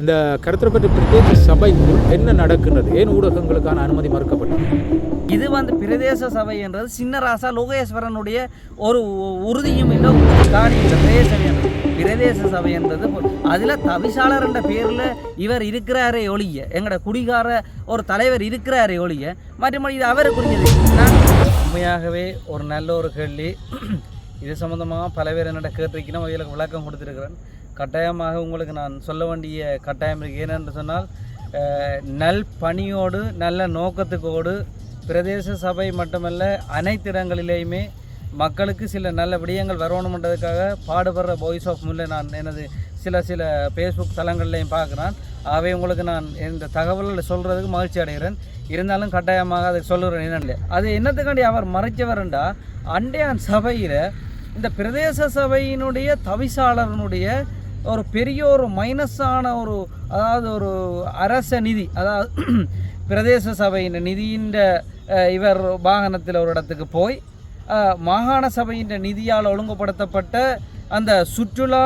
இந்த கருத்துப்பட்டு பிரதேச சபைக்குள் என்ன நடக்கின்றது? ஏன் ஊடகங்களுக்கான அனுமதி மறுக்கப்பட்டது? இது வந்து பிரதேச சபை என்றது சின்னராசா லோகேஸ்வரனுடைய ஒரு உறுதியும் இல்லை காணி பிரதேச சபை என்றது. பிரதேச சபை என்றது அதில் தவிசாளர் என்ற பேரில் இவர் இருக்கிறாரே ஒழிய எங்களோட குடிகார ஒரு தலைவர் இருக்கிறாரே ஒழிய மற்றபடி இது அவரை குறிஞ்சது நான் உண்மையாகவே ஒரு நல்ல ஒரு கேள்வி. இது சம்மந்தமாக பல பேர் என்னோட கேட்டிருக்கணும் அவைகளுக்கு விளக்கம் கொடுத்துருக்கிறேன். கட்டாயமாக உங்களுக்கு நான் சொல்ல வேண்டிய கட்டாயம் இருக்குது ஏனென்று சொன்னால் நல் பணியோடு நல்ல நோக்கத்துக்கோடு பிரதேச சபை மட்டுமல்ல அனைத்து இடங்களிலேயுமே மக்களுக்கு சில நல்ல விடயங்கள் வரணுமன்றதுக்காக பாடுபடுற வாய்ஸ் ஆஃப் முல்லை நான் எனது சில சில ஃபேஸ்புக் தளங்கள்லையும் பார்க்குறேன். ஆகவே உங்களுக்கு நான் இந்த தகவல்களை சொல்கிறதுக்கு மகிழ்ச்சி அடைகிறேன். இருந்தாலும் கட்டாயமாக அதை சொல்லுறேன் என்னன்னு அது என்னத்துக்காண்டி அவர் மறைச்சவர்ண்டா அண்டையான் சபையில் இந்த பிரதேச சபையினுடைய தவிசாளரனுடைய ஒரு பெரிய ஒரு மைனஸான ஒரு அதாவது ஒரு அரச நிதி அதாவது பிரதேச சபையின் நிதியின் இவர் வாகனத்தில் ஒரு இடத்துக்கு போய் மாகாண சபையின் நிதியால் ஒழுங்குபடுத்தப்பட்ட அந்த சுற்றுலா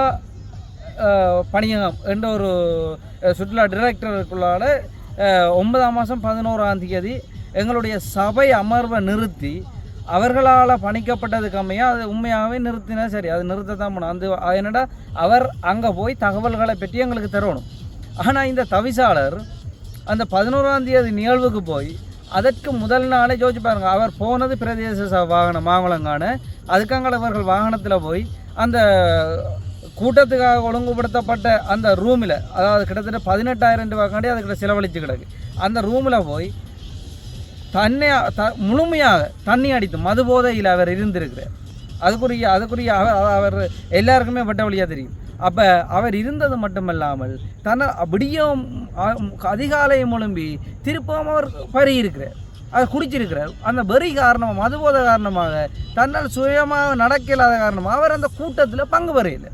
பணியகம் என்ற ஒரு சுற்றுலா டிரெக்டருக்குள்ளால ஒன்பதாம் மாதம் பதினோராம் தேதி எங்களுடைய சபை அமர்வை நிறுத்தி அவர்களால் பணிக்கப்பட்டதுக்கு கம்மியாக அது உண்மையாகவே நிறுத்தினா சரி. அது நிறுத்தத்தான் போகணும் அந்த என்னடா அவர் அங்கே போய் தகவல்களை பற்றி எங்களுக்கு தரணும் ஆனால் இந்த தவிசாளர் அந்த பதினோராம் தேதி நிகழ்வுக்கு போய் அதற்கு முதல் நாளே ஜோதிச்சு பாருங்க. அவர் போனது பிரதேச ச- வாகனம் மாங்குளங்கான அதுக்காக அவர்கள் வாகனத்தில் போய் அந்த கூட்டத்துக்காக ஒழுங்குபடுத்தப்பட்ட அந்த ரூமில் அதாவது கிட்டத்தட்ட பதினெட்டாயிரம் ரூபாய்க்காண்டி அதுக்கிட்ட செலவழிச்சு கிடக்கு. அந்த ரூமில் போய் தன்னை த முழுமையாக தண்ணி அடித்து மது போதையில் அவர் இருந்திருக்கிறார். அதுக்குரிய அதுக்குரிய அவர் அவர் எல்லாருக்குமே பட்ட வழியாக தெரியும். அப்போ அவர் இருந்தது மட்டுமல்லாமல் தன்னை விடியும் அதிகாலை முழும்பி திருப்பவும் அவர் பறி இருக்கிறார். அதை குடிச்சிருக்கிறார். அந்த வெறி காரணமாக மதுபோத காரணமாக தன்னால் சுயமாக நடக்கலாத காரணமாக அவர் அந்த கூட்டத்தில் பங்கு பெறையில்லை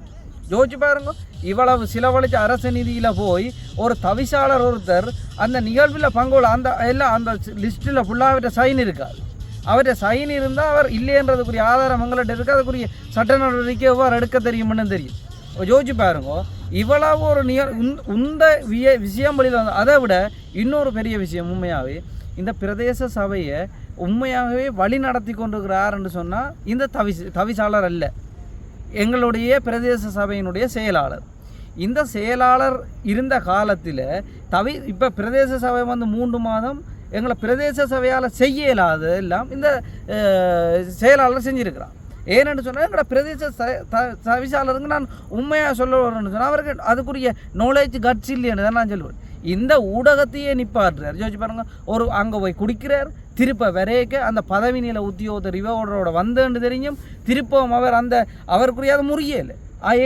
யோசிச்சு பாருங்க. இவ்வளவு செலவழிச்ச அரசு நிதியில் போய் ஒரு தவிசாளர் ஒருத்தர் அந்த நிகழ்வில் பங்குள்ள அந்த எல்லாம் அந்த லிஸ்ட்டில் ஃபுல்லாக அவர்கிட்ட சைன் இருக்காது. அவர்கிட்ட சைன் இருந்தால் அவர் இல்லைன்றதுக்குரிய ஆதாரம் எங்கள்கிட்ட இருக்குது அதுக்குரிய சட்ட நடவடிக்கை எவ்வாறு எடுக்க தெரியும்னு தெரியும். யோசிச்சு பாருங்க. இவ்வளவு ஒரு நிக உந்த- உந்த விய விஷயம் வழியில் வந்து அதை விட இன்னொரு பெரிய விஷயம் உண்மையாகவே இந்த பிரதேச சபையை உண்மையாகவே வழி நடத்தி கொண்டிருக்கிறாருன்னு சொன்னால் இந்த தவிச தவிசாளர் அல்ல. எங்களுடைய பிரதேச சபையினுடைய செயலாளர். இந்த செயலாளர் இருந்த காலத்தில் தவி இப்போ பிரதேச சபை வந்து மூன்று மாதம் எங்களை பிரதேச சபையால் செய்ய இயலாத எல்லாம் இந்த செயலாளர் செஞ்சுருக்கிறார். ஏன்னு சொன்னால் எங்களோட பிரதேச ச- நான் உண்மையாக சொல்ல வரேன்னு சொன்னால் அவருக்கு அதுக்குரிய நாலேஜ் கட்ஸ் இல்லைன்னு தான் நான் சொல்லுவேன் இந்த ஊடகத்தையே நிப்பாட்டுறார். யோசிச்சு பாருங்க ஒரு அங்கே போய் குடிக்கிறார் திருப்ப வரையக்க அந்த பதவி நில உத்தியோகத்தர் இவரோட வந்தேன்னு தெரியும் திருப்பவும் அவர் அந்த அவருக்குரிய அது முறியலை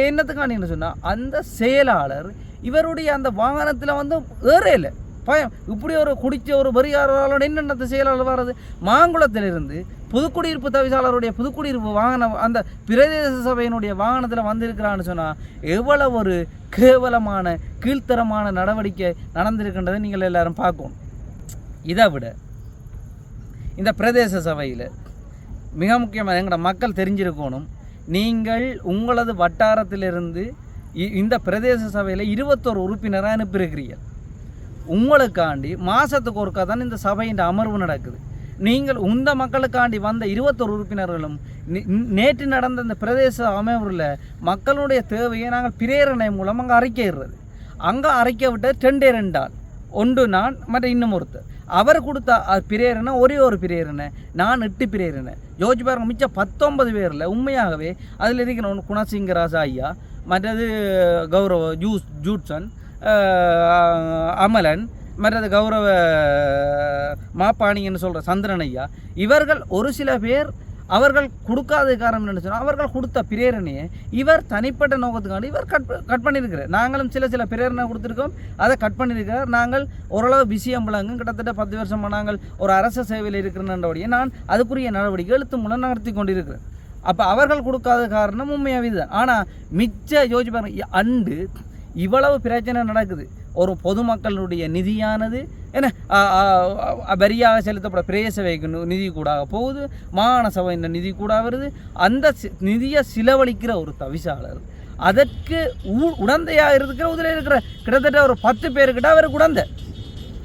என்னத்துக்காண்டின்னு சொன்னால் அந்த செயலாளர் இவருடைய அந்த வாகனத்தில் வந்து ஏறல பயம் இப்படி ஒரு குடித்த ஒரு பரிகாரோட என்னென்ன செயலாளர் வர்றது? மாங்குளத்திலிருந்து புதுக்குடியிருப்பு தவிசாளருடைய புதுக்குடியிருப்பு வாகனம் அந்த பிரதேச சபையினுடைய வாகனத்தில் வந்திருக்கிறான்னு சொன்னால் எவ்வளவு ஒரு கேவலமான கீழ்த்தரமான நடவடிக்கை நடந்திருக்கின்றதை நீங்கள் எல்லாரும் பார்க்கணும். இதை விட இந்த பிரதேச சபையில் மிக முக்கியமாக எங்களோட மக்கள் தெரிஞ்சிருக்கணும். நீங்கள் உங்களது வட்டாரத்திலிருந்து இ- இந்த பிரதேச சபையில் இருபத்தோரு உறுப்பினராக அனுப்பியிருக்கிறீர்கள். உங்களுக்காண்டி மாதத்துக்கு ஒருக்கா தான் இந்த சபையின் அமர்வு நடக்குது. நீங்கள் உந்த மக்களுக்காண்டி வந்த இருபத்தொரு உறுப்பினர்களும் நேற்று நடந்த இந்த பிரதேச அமர்வில் மக்களுடைய தேவையை நாங்கள் பிரேரணை மூலம் அங்கே அறிக்கையிடுறது. அங்கே அரைக்க விட்ட ரெண்டே ரெண்டாள். ஒன்று நான் மற்ற இன்னும் ஒருத்தர். அவர் கொடுத்த பிரேரணை ஒரே ஒரு பிரேரணை நான் எட்டு பிரேரணை. யோசிச்சு பாருங்க மிச்சம் பத்தொன்பது பேரில் உண்மையாகவே அதில் இருக்கிற ஒன்று குணசிங்கராஜா ஐயா மற்றது கௌரவ ஜூஸ் ஜூட்சன் அமலன் மற்றது கௌரவ மாப்பாணின்னு சொல்கிற சந்திரன் ஐயா இவர்கள் ஒரு சில பேர் அவர்கள் கொடுக்காத காரணம் என்ன சொன்னால் அவர்கள் கொடுத்த பிரேரணையை இவர் தனிப்பட்ட நோக்கத்துக்காண்டி இவர் கட் கட் பண்ணியிருக்கிறார் நாங்களும் சில சில பிரேரணை கொடுத்துருக்கோம். அதை கட் பண்ணியிருக்கிறார் நாங்கள் ஓரளவு பிஸியாக முழங்கும். கிட்டத்தட்ட பத்து வருஷமாக நாங்கள் ஒரு அரச சேவையில் இருக்கிறன்றபடியே நான் அதுக்குரிய நடவடிக்கை எழுத்து மூலம் நடத்தி கொண்டிருக்கிறேன். அப்போ அவர்கள் கொடுக்காத காரணம் உண்மையாகவே இதுதான். ஆனால் மிச்ச யோசிச்சு பாருங்க அண்டு இவ்வளவு பிரச்சனை நடக்குது. ஒரு பொதுமக்களுடைய நிதியானது என்ன வரியாக செலுத்தப்பட பிரேசவைக்கு நிதி கூட போகுது மாகாண சபையின் நிதி கூட வருது அந்த சி- நிதியை செலவழிக்கிற ஒரு தவிசாளர் அதற்கு உ- உடந்தையாக இருக்கிற உதில் இருக்கிற கிட்டத்தட்ட ஒரு பத்து பேருக்கிட்ட அவர் உடந்தை.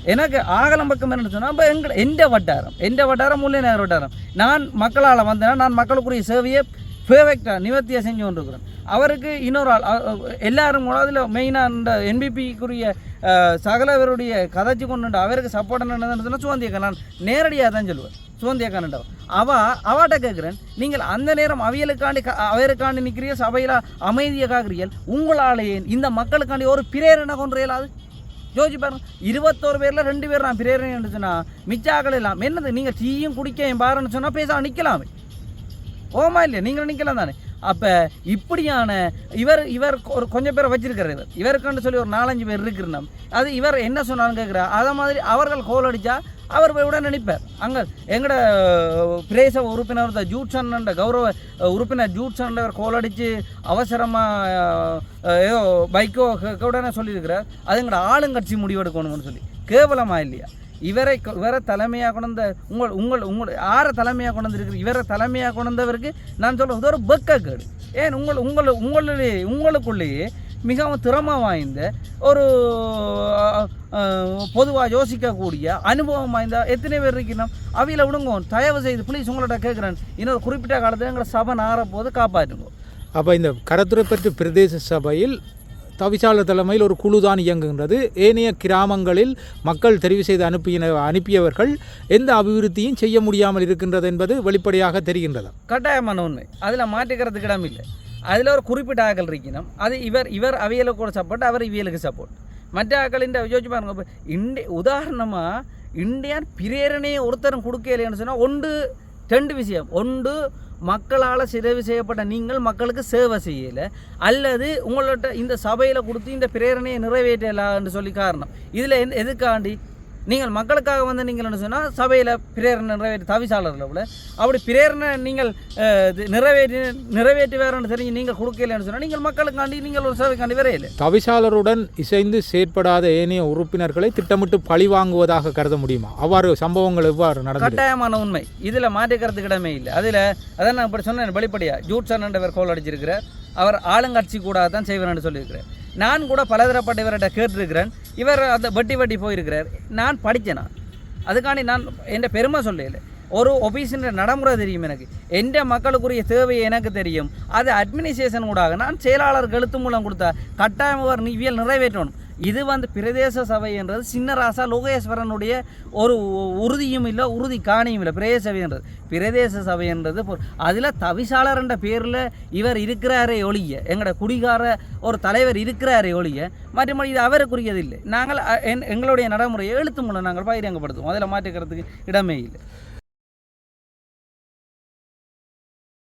எனக்கு ஆகலம் பக்கம் என்ன சொன்னால் இப்போ எங்கள் எந்த வட்டாரம் எந்த வட்டாரம் முல்லை முல்லைநகர் வட்டாரம். நான் மக்களால் வந்தேன்னா நான் மக்களுக்குரிய சேவையை பெர்ஃபெக்டாக நிவர்த்தியாக செஞ்சு கொண்டிருக்கிறோம். அவருக்கு இன்னொரு ஆள் எல்லாரும் கூட அதில் மெயினாக இந்த என்பிபிக்குரிய சகலவருடைய கதைச்சு கொண்டு அவருக்கு சப்போர்ட் என்னன்னு சொன்னால் சுவந்தியக்கா நான் நேரடியாக தான் சொல்லுவேன் சுவந்தியக்கான்டவர் அவ அவாட்ட கேட்குறேன் நீங்கள் அந்த நேரம் அவியலுக்காண்டி க- அவருக்காண்டி நிற்கிறீர்கள் சபையில் அமைதியை காக்குறீர்கள். உங்களாலேயே இந்த மக்களுக்காண்டி ஒரு பிரேரணை கொண்டு இயலாது. யோசிச்சு பாருங்க. இருபத்தோரு பேரில் ரெண்டு பேர் நான் பிரேரணை சொன்னால் மிச்சாக்கள் எல்லாம் என்னது நீங்கள் டீயும் குடிக்க என் பாருன்னு சொன்னால் பேச நிற்கலாமே ஓமா இல்லையா? நீங்கள் நிற்கலாம் தானே. அப்போ இப்படியான இவர் இவர் ஒரு கொஞ்சம் பேரை வச்சிருக்கிறார் இவர். இவருக்குன்னு சொல்லி ஒரு நாலஞ்சு பேர் இருக்கிறோம் அது இவர் என்ன சொன்னாலும் கேட்குறா அதை மாதிரி அவர்கள் கோல் அடித்தா அவர் போய் உடனே நினைப்பார். அங்கே எங்கட பிரேச உறுப்பினர் இந்த ஜூட்சன் கௌரவ உறுப்பினர் ஜூட்சன் அவர் கோல் அடித்து அவசரமாக ஏதோ பைக்கோ க- உடனே சொல்லியிருக்கிறார். அது எங்கட ஆளுங்கட்சி முடிவெடுக்கணும்னு சொல்லி. கேவலமாக இல்லையா? இவரை இவரை தலைமையாக கொண்ட உங்கள் உங்கள் உங்கள் யாரை தலைமையாக கொண்டு வந்திருக்கு இவரை தலைமையாக கொண்டவருக்கு நான் நான் சொல்கிறது ஒரு பெக்கக்கேடு ஏன் உங்கள் உங்கள் உங்களுடைய உங்களுக்குள்ளேயே மிகவும் திறமை வாய்ந்த ஒரு பொதுவாக யோசிக்கக்கூடிய அனுபவம் வாய்ந்த எத்தனை பேர் இருக்கணும் அவையில் விடுங்க தயவு செய்து ப்ளீஸ் உங்கள்கிட்ட கேட்குறேன். இன்னொரு குறிப்பிட்ட காலத்தில் எங்களை சபை நாரப்போது காப்பாற்றுங்க. அப்போ இந்த கரத்துரைப்பற்று பிரதேச சபையில் தவிசாளர் தலைமையில் ஒரு குழு தான் இயங்குகின்றது. ஏனைய கிராமங்களில் மக்கள் தெரிவு செய்து அனுப்பின அனுப்பியவர்கள் எந்த அபிவிருத்தியும் செய்ய முடியாமல் இருக்கின்றது என்பது வெளிப்படையாக தெரிகின்றது. கட்டாயமான உண்மை. அதில் மாற்றிக்கிறதுக்கு இடம் இல்லை. அதில் ஒரு குறிப்பிட்ட ஆக்கள் இருக்கணும். அது இவர் இவர் அவியலுக்கு கூட சப்போர்ட் அவர் இவியலுக்கு சப்போர்ட் மற்ற ஆக்கள் இந்த யோசிச்சு பாருங்க. இண்டி உதாரணமாக இந்தியன் பிரேரணையை ஒருத்தரும் கொடுக்கலைன்னு சொன்னால் ஒன்று ரெண்டு விஷயம். ஒன்று மக்களால் சிதைவு செய்யப்பட்ட நீங்கள் மக்களுக்கு சேவை செய்யலை. அல்லது உங்கள்ட்ட இந்த சபையில் கொடுத்து இந்த பிரேரணையை நிறைவேற்றலான்னு சொல்லி காரணம். இதில் எதுக்காண்டி? நீங்கள் மக்களுக்காக வந்து நீங்கள் என்ன சொன்னால் சபையில் பிரேரணை நிறைவேற்றி தவிசாளர்கள் கூட அப்படி பிரேரணை நீங்கள் நிறைவேற்றி நிறைவேற்றி வேறன்னு தெரிஞ்சு நீங்கள் கொடுக்கலன்னு சொன்னால் நீங்கள் மக்களுக்காண்டி நீங்கள் ஒரு சேவைக்காண்டி வரையில தவிசாளருடன் இசைந்து செயற்படாத ஏனைய உறுப்பினர்களை திட்டமிட்டு பழி வாங்குவதாக கருத முடியுமா? அவ்வாறு சம்பவங்கள் எவ்வாறு நடந்தது? கட்டாயமான உண்மை. இதில் மாற்றிக்கிறதுக்கு இடமே இல்லை. அதில் அதான் நான் இப்படி சொன்னேன் வெளிப்படையா. ஜூட்சன் என்றவர் கோல் அடிச்சிருக்கிறார். அவர் ஆளுங்கட்சி கூட தான் செய்வேன் சொல்லியிருக்கிறார். நான் கூட பலதரப்பட்ட இவர்கிட்ட கேட்டிருக்கிறேன். இவர் அந்த வட்டி வட்டி போயிருக்கிறார். நான் படித்தேனா? அதுக்காண்டி நான் என் பெருமை சொல்லல. ஒரு ஒபீஸின் நடைமுறை தெரியும் எனக்கு. எந்த மக்களுக்குரிய தேவை எனக்கு தெரியும். அது அட்மினிஸ்ட்ரேஷன் கூட நான் செயலாளர் எழுத்து மூலம் கொடுத்தா கட்டாயம் அவர் நிவியல் நிறைவேற்றணும். இது வந்து பிரதேச சபை என்றது. சின்னராசா லோகேஸ்வரனுடைய ஒரு உறுதியும் இல்லை உறுதி காணியும் இல்லை. பிரதேச சபை என்றது. பிரதேச சபை என்றது அதில் தவிசாளர் என்ற பேரில் இவர் இருக்கிறாரே ஒழிய எங்களோட குடிகார ஒரு தலைவர் இருக்கிறாரே ஒழிய மற்றும் இது அவருக்குரியது இல்லை நாங்கள் எங்களுடைய நடைமுறையை எழுத்து மூலம் நாங்கள் பகிரங்கப்படுத்துவோம். அதில் மாற்றிக்கிறதுக்கு இடமே இல்லை.